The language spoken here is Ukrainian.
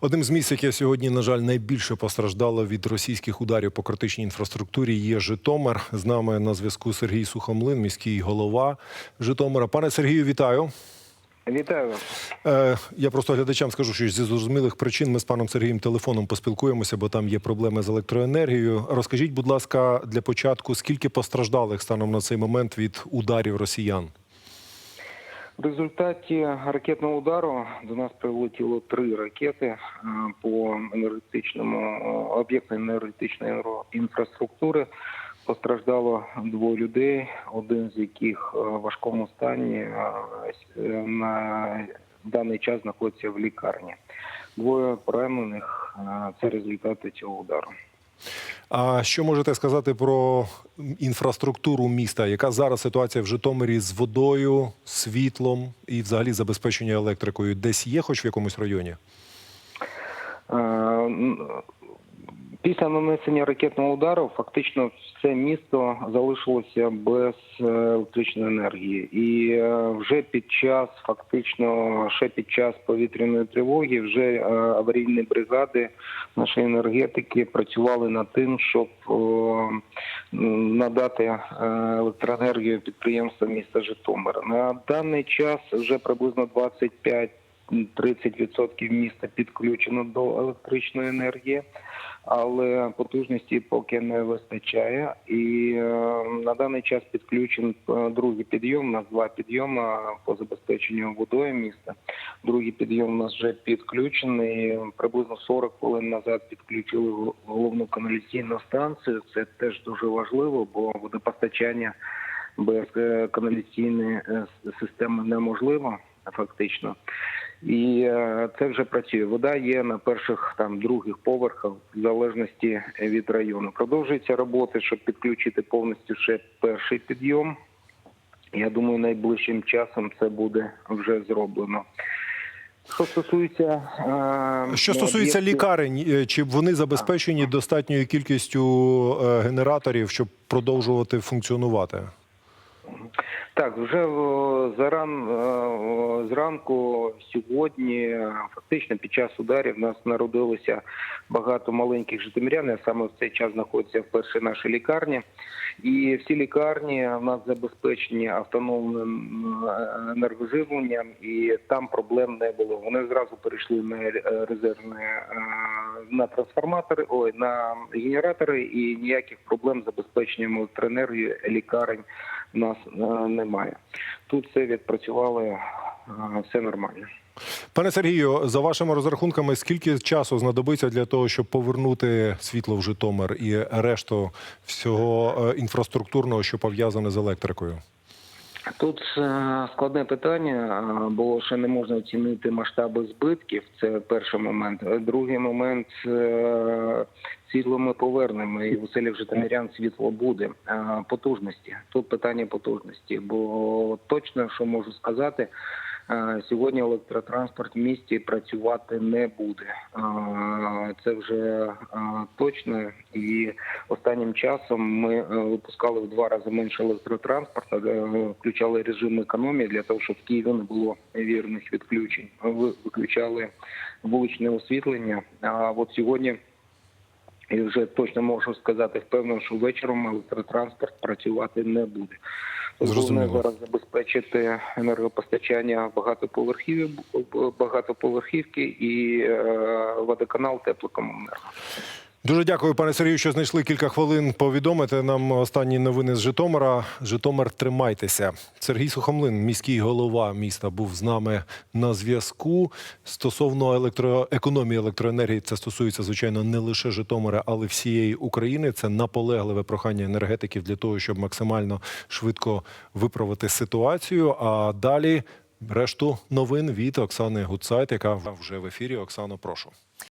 Одним з місць, яке сьогодні, на жаль, найбільше постраждало від російських ударів по критичній інфраструктурі, є Житомир. З нами на зв'язку Сергій Сухомлин, міський голова Житомира. Пане Сергію, вітаю. Вітаю. Е, я просто глядачам скажу, що зі зрозумілих причин ми з паном Сергієм телефоном поспілкуємося, бо там є проблеми з електроенергією. Розкажіть, будь ласка, для початку, скільки постраждалих станом на цей момент від ударів росіян? В результаті ракетного удару до нас прилетіло три ракети е, по енергетичному е, об'єкту енергетичної інфра- інфраструктури. Постраждало двоє людей, один з яких е, в важкому стані на даний час знаходиться в лікарні. Двоє поранених це результати цього удару. А що можете сказати про інфраструктуру міста? Яка зараз ситуація в Житомирі з водою, світлом і взагалі забезпечення електрикою? Десь є, хоч в якомусь районі? Після нанесення ракетного удару фактично все місто залишилося без е, електричної енергії, і е, вже під час, фактично, ще під час повітряної тривоги, вже е, аварійні бригади нашої енергетики працювали над тим, щоб надати е, електроенергію підприємствам міста Житомира. На даний час вже приблизно 25 30% міста підключено до електричної енергії, але потужності поки не вистачає. І е, на даний час підключен е, другий підйом. У нас два підйоми по забезпеченню водою міста. Другий підйом у нас вже підключений. Приблизно 40 хвилин назад підключили головну каналізаційну станцію. Це теж дуже важливо, бо водопостачання без е, каналізаційної е, системи неможливо фактично. І е, це вже працює. Вода є на перших там других поверхах, в залежності від району. Продовжуються роботи, щоб підключити повністю ще перший підйом. Я думаю, найближчим часом це буде вже зроблено. Що стосується е, Що стосується лікарень, е, чи вони забезпечені достатньою кількістю генераторів, щоб продовжувати функціонувати? Так, вже заран зранку сьогодні, е, фактично під час ударів, в нас народилося багато маленьких житомирян. а Саме в цей час знаходяться в першій нашій лікарні. І всі лікарні в нас забезпечені автономним е, енергоживленням, і там проблем не було. Вони зразу перейшли на е, резервне на трансформатори, ой, на генератори, і ніяких проблем з забезпеченням електроенергії лікарень в нас е, немає. Тут все відпрацювали, е, все нормально. Пане Сергію, за вашими розрахунками, скільки часу знадобиться для того, щоб повернути світло в Житомир і решту всього е, інфраструктурного, що пов'язане з електрикою? Тут е, складне питання, е, бо ще не можна оцінити масштаби збитків. Це перший момент. Другий момент е, світло ми повернемо, і в оселях житомирян світло буде. Потужності. Тут питання потужності, бо точно, що можу сказати. Сьогодні електротранспорт в місті працювати не буде. Це вже точно. І останнім часом ми е, випускали в два рази менше електротранспорту, е, включали режим економії для того, щоб в Києві не було вірних відключень. Ви- Виключали вуличне освітлення. А от сьогодні і вже точно можу сказати впевнено, що вечором електротранспорт працювати не буде. Зрозуміло. Зараз забезпечити енергопостачання багатоповерхів, багатоповерхівки і е, водоканал теплокомуненерго. Дуже дякую, пане Сергію, що знайшли кілька хвилин повідомити нам останні новини з Житомира. Житомир, тримайтеся. Сергій Сухомлин, міський голова міста, був з нами на зв'язку. Стосовно електроекономії електроенергії, це стосується звичайно не лише Житомира, але всієї України. Це наполегливе прохання енергетиків для того, щоб максимально швидко виправити ситуацію. А далі решту новин від Оксани Гуцайт, яка вже в ефірі. Оксано, прошу.